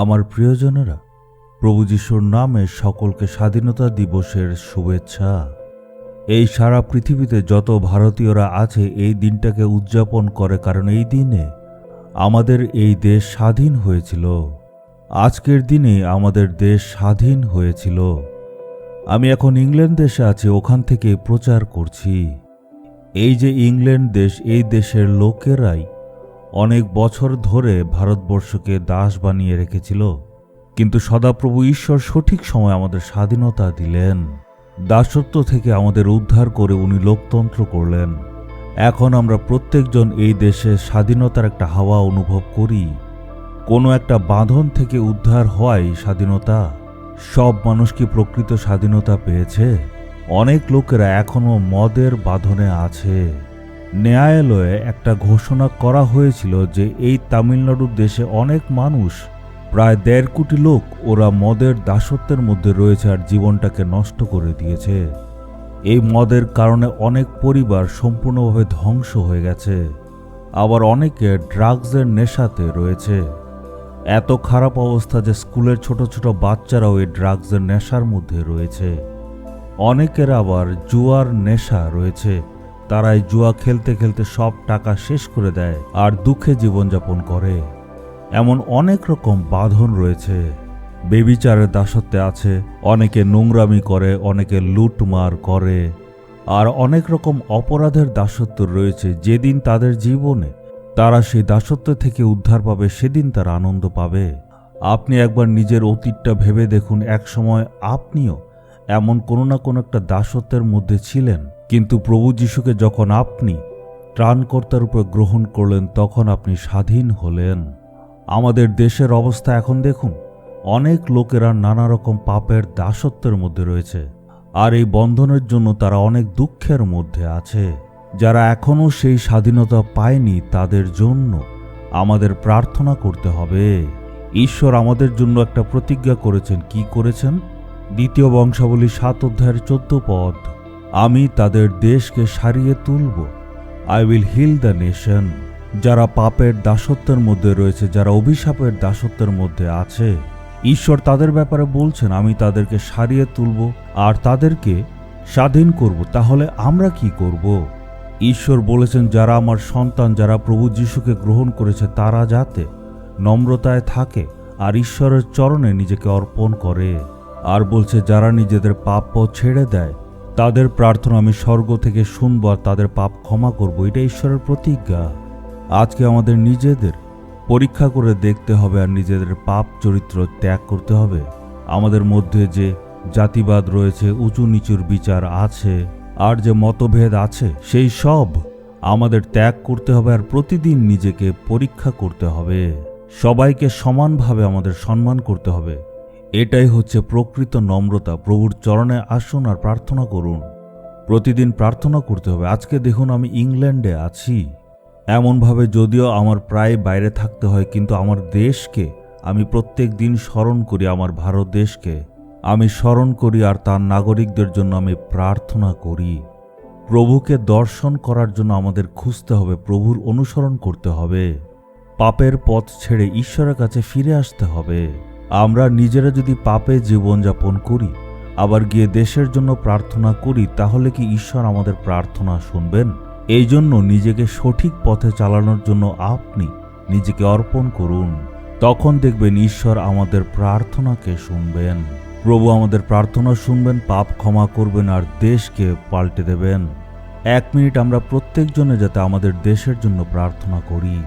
আমার প্রিয়জনেরা, প্রভু যিশুর নামে সকলকে স্বাধীনতা দিবসের শুভেচ্ছা। এই সারা পৃথিবীতে যত ভারতীয়রা আছে, এই দিনটাকে উদযাপন করে, কারণ এই দিনে আমাদের এই দেশ স্বাধীন হয়েছিল। আজকের দিনে আমাদের দেশ স্বাধীন হয়েছিল। আমি এখন ইংল্যান্ড দেশে আছি, ওখান থেকে প্রচার করছি। এই যে ইংল্যান্ড দেশ, এই দেশের লোকেরাই অনেক বছর ধরে ভারতবর্ষকে দাস বানিয়ে রেখেছিল, কিন্তু সদাপ্রভু ঈশ্বর সঠিক সময় আমাদের স্বাধীনতা দিলেন। দাসত্ব থেকে আমাদের উদ্ধার করে উনি লোকতন্ত্র করলেন। এখন আমরা প্রত্যেকজন এই দেশে স্বাধীনতার একটা হাওয়া অনুভব করি। কোনো একটা বাঁধন থেকে উদ্ধার হয় স্বাধীনতা। সব মানুষ কি প্রকৃত স্বাধীনতা পেয়েছে? অনেক লোকেরা এখনও মদের বাঁধনে আছে। ন্যায়ালয়ে একটা ঘোষণা করা হয়েছিল যে এই তামিলনাড়ুর দেশে অনেক মানুষ, প্রায় দেড় কোটি লোক, ওরা মদের দাসত্বের মধ্যে রয়েছে আর জীবনটাকে নষ্ট করে দিয়েছে। এই মদের কারণে অনেক পরিবার সম্পূর্ণভাবে ধ্বংস হয়ে গেছে। আবার অনেকে ড্রাগসের নেশাতে রয়েছে। এত খারাপ অবস্থা যে স্কুলের ছোট ছোট বাচ্চারাও এই ড্রাগসের নেশার মধ্যে রয়েছে। অনেকের আবার জুয়ার নেশা রয়েছে। তারা এই জুয়া খেলতে খেলতে সব টাকা শেষ করে দেয় আর দুঃখে জীবনযাপন করে। এমন অনেক রকম বাঁধন রয়েছে। বেবিচারের দাসত্বে আছে, অনেকে নোংরামি করে, অনেকে লুটমার করে, আর অনেক রকম অপরাধের দাসত্ব রয়েছে যেদিন তাদের জীবনে। তারা সেই দাসত্ব থেকে উদ্ধার পাবে, সেদিন তারা আনন্দ পাবে। আপনি একবার নিজের অতীতটা ভেবে দেখুন এক সময় আপনিও এমন কোনো না কোনো একটা দাসত্বের মধ্যে ছিলেন। কিন্তু প্রভু যিশুকে যখন আপনি ত্রাণকর্তার উপর গ্রহণ করলেন, তখন আপনি স্বাধীন হলেন। আমাদের দেশের অবস্থা এখন দেখুন, অনেক লোকেরা নানা রকম পাপের দাসত্বের মধ্যে রয়েছে, আর এই বন্ধনের জন্য তারা অনেক দুঃখের মধ্যে আছে। যারা এখনও সেই স্বাধীনতা পায়নি, তাদের জন্য আমাদের প্রার্থনা করতে হবে। ঈশ্বর আমাদের জন্য একটা প্রতিজ্ঞা করেছেন। কি করেছেন? দ্বিতীয় বংশাবলী সাত অধ্যায়ের চোদ্দ পদ। আমি তাদের দেশকে সারিয়ে তুলব। I will heal the nation যারা পাপের দাসত্বের মধ্যে রয়েছে, যারা অভিশাপের দাসত্বের মধ্যে আছে। ঈশ্বর তাদের ব্যাপারে বলছেন, আমি তাদেরকে সারিয়ে তুলব আর তাদেরকে স্বাধীন করব। তাহলে আমরা কি করব? ঈশ্বর বলেছেন, যারা আমার সন্তান, যারা প্রভু যিশুকে গ্রহণ করেছে, তারা যাতে নম্রতায় থাকে আর ঈশ্বরের চরণে নিজেকে অর্পণ করে। আর বলছে, যারা নিজেদের পাপ ছেড়ে দেয় তাদের প্রার্থনা আমি স্বর্গ থেকে শুনব আর তাদের পাপ ক্ষমা করব। এটা ঈশ্বরের প্রতিজ্ঞা। আজকে আমাদের নিজেদের পরীক্ষা করে দেখতে হবে আর নিজেদের পাপ চরিত্র ত্যাগ করতে হবে। আমাদের মধ্যে যে জাতিবাদ রয়েছে, উঁচু নিচুর বিচার আছে, আর যে মতভেদ আছে, সেই সব আমাদের ত্যাগ করতে হবে আর প্রতিদিন নিজেকে পরীক্ষা করতে হবে। সবাইকে সমানভাবে আমাদের সম্মান করতে হবে। এটাই হচ্ছে প্রকৃত নম্রতা, প্রভুর চরণে আসুন আর প্রার্থনা করুন। প্রতিদিন প্রার্থনা করতে হবে, আজকে দেখুন আমি ইংল্যান্ডে আছি। এমনভাবে যদিও আমার প্রায় বাইরে থাকতে হয়, কিন্তু আমার দেশকে আমি প্রত্যেক দিন স্মরণ করি, আমার ভারত দেশকে। আমি স্মরণ করি আর তার নাগরিকদের জন্য আমি প্রার্থনা করি। প্রভুকে দর্শন করার জন্য আমাদের খুঁজতে হবে, প্রভুর অনুসরণ করতে হবে। পাপের পথ ছেড়ে ঈশ্বরের কাছে ফিরে আসতে হবে। আমরা নিজেরা যদি পাপে জীবনযাপন করি, আবার গিয়ে দেশের জন্য প্রার্থনা করি, তাহলে কি ঈশ্বর আমাদের প্রার্থনা শুনবেন? এই জন্য নিজেকে সঠিক পথে চালানোর জন্য আপনি নিজেকে অর্পণ করুন। তখন দেখবেন ঈশ্বর আমাদের প্রার্থনাকে শুনবেন। প্রভু আমাদের প্রার্থনা শুনবেন, পাপ ক্ষমা করবেন আর দেশকে পাল্টে দেবেন। এক মিনিট আমরা প্রত্যেকজনে যাতে আমাদের দেশের জন্য প্রার্থনা করি।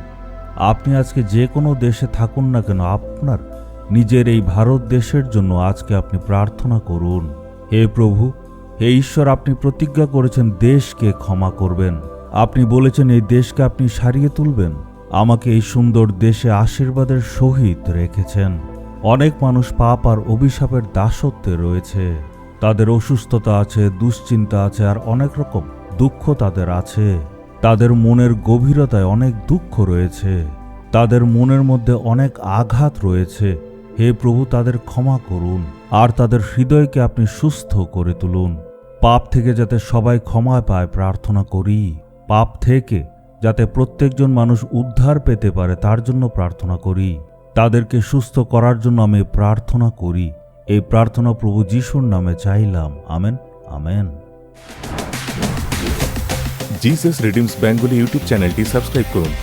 আপনি আজকে যে কোনো দেশে থাকুন না কেন, আপনার নিজের এই ভারত দেশের জন্য আজকে আপনি প্রার্থনা করুন। হে প্রভু, হে ঈশ্বর, আপনি প্রতিজ্ঞা করেছেন দেশকে ক্ষমা করবেন। আপনি বলেছেন এই দেশকে আপনি সারিয়ে তুলবেন। আমাকে এই সুন্দর দেশে আশীর্বাদের সহিত রেখেছেন। অনেক মানুষ পাপ আর অভিশাপের দাসত্বে রয়েছে। তাদের অসুস্থতা আছে, দুশ্চিন্তা আছে আর অনেক রকম দুঃখ তাদের আছে। তাদের মনের গভীরতায় অনেক দুঃখ রয়েছে। তাদের মনের মধ্যে অনেক আঘাত রয়েছে। হে প্রভু তাদের ক্ষমা করুন, আর তাদের হৃদয়কে আপনি সুস্থ করে তুলুন। পাপ থেকে যাতে সবাই ক্ষমা পায়, প্রার্থনা করি। পাপ থেকে যাতে প্রত্যেকজন মানুষ উদ্ধার পেতে পারে, তার জন্য প্রার্থনা করি। তাদেরকে সুস্থ করার জন্য আমি প্রার্থনা করি। এই প্রার্থনা প্রভু যিশুর নামে চাইলাম। Amen amen. Jesus redeems Bengali YouTube চ্যানেলটি সাবস্ক্রাইব করুন।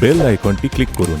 বেল আইকনটি ক্লিক করুন।